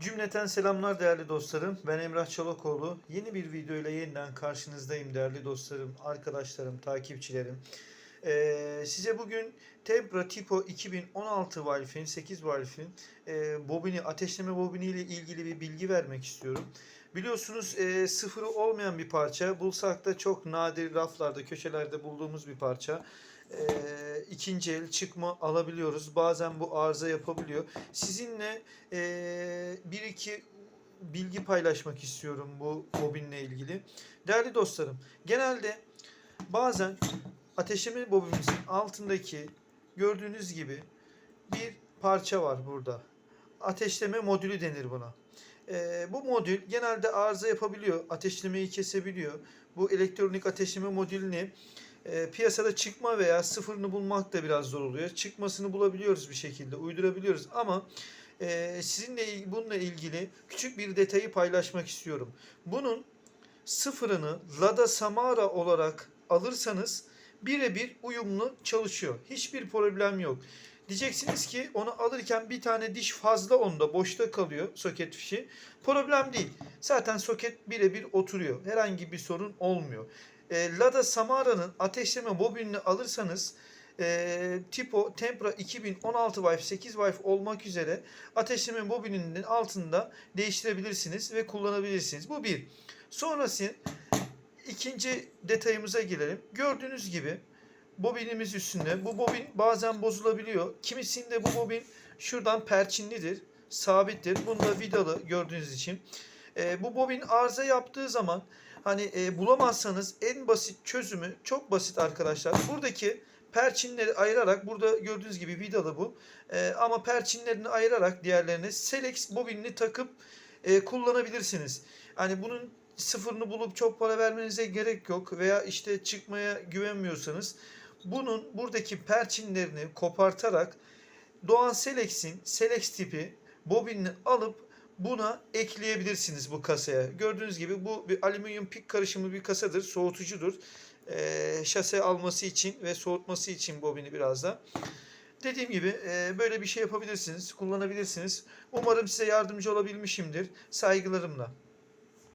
Cümleten selamlar değerli dostlarım. Ben Emrah Çolakoğlu. Yeni bir video ile yeniden karşınızdayım değerli dostlarım, arkadaşlarım, takipçilerim. Ee, size bugün Tempra Tipo 2016 valfin, 8 valfin e, bobini, ateşleme bobini ile ilgili bir bilgi vermek istiyorum. Biliyorsunuz e, sıfırı olmayan bir parça. Bulsak da çok nadir raflarda, köşelerde bulduğumuz bir parça. E, ikinci el çıkma alabiliyoruz. Bazen bu arıza yapabiliyor. Sizinle e, bir iki bilgi paylaşmak istiyorum bu bobinle ilgili. Değerli dostlarım, genelde bazen ateşleme bobinimizin altındaki gördüğünüz gibi bir parça var burada. Ateşleme modülü denir buna. Ee, bu modül genelde arıza yapabiliyor, ateşlemeyi kesebiliyor. Bu elektronik ateşleme modülünü e, piyasada çıkma veya sıfırını bulmak da biraz zor oluyor. Çıkmasını bulabiliyoruz bir şekilde, uydurabiliyoruz ama e, sizinle bununla ilgili küçük bir detayı paylaşmak istiyorum. Bunun sıfırını Lada Samara olarak alırsanız birebir uyumlu çalışıyor. Hiçbir problem yok. Diyeceksiniz ki onu alırken bir tane diş fazla onda boşta kalıyor soket fişi. Problem değil. Zaten soket birebir oturuyor. Herhangi bir sorun olmuyor. E, Lada Samara'nın ateşleme bobinini alırsanız e, Tipo Tempra 2016 Wi-Fi 8 Wi-Fi olmak üzere ateşleme bobininin altında değiştirebilirsiniz ve kullanabilirsiniz. Bu bir. Sonrası ikinci detayımıza gelelim. Gördüğünüz gibi bobinimiz üstünde. Bu bobin bazen bozulabiliyor. Kimisinde bu bobin şuradan perçinlidir, sabittir. Bunda vidalı gördüğünüz için. E, bu bobin arıza yaptığı zaman hani e, bulamazsanız en basit çözümü çok basit arkadaşlar. Buradaki perçinleri ayırarak burada gördüğünüz gibi vidalı bu. E, ama perçinlerini ayırarak diğerlerine Selex bobinini takıp e, kullanabilirsiniz. Hani bunun sıfırını bulup çok para vermenize gerek yok veya işte çıkmaya güvenmiyorsanız bunun buradaki perçinlerini kopartarak Doğan Selex'in Selex tipi bobinini alıp buna ekleyebilirsiniz bu kasaya. Gördüğünüz gibi bu bir alüminyum pik karışımı bir kasadır. Soğutucudur. Ee, şase alması için ve soğutması için bobini biraz da. Dediğim gibi e, böyle bir şey yapabilirsiniz, kullanabilirsiniz. Umarım size yardımcı olabilmişimdir. Saygılarımla.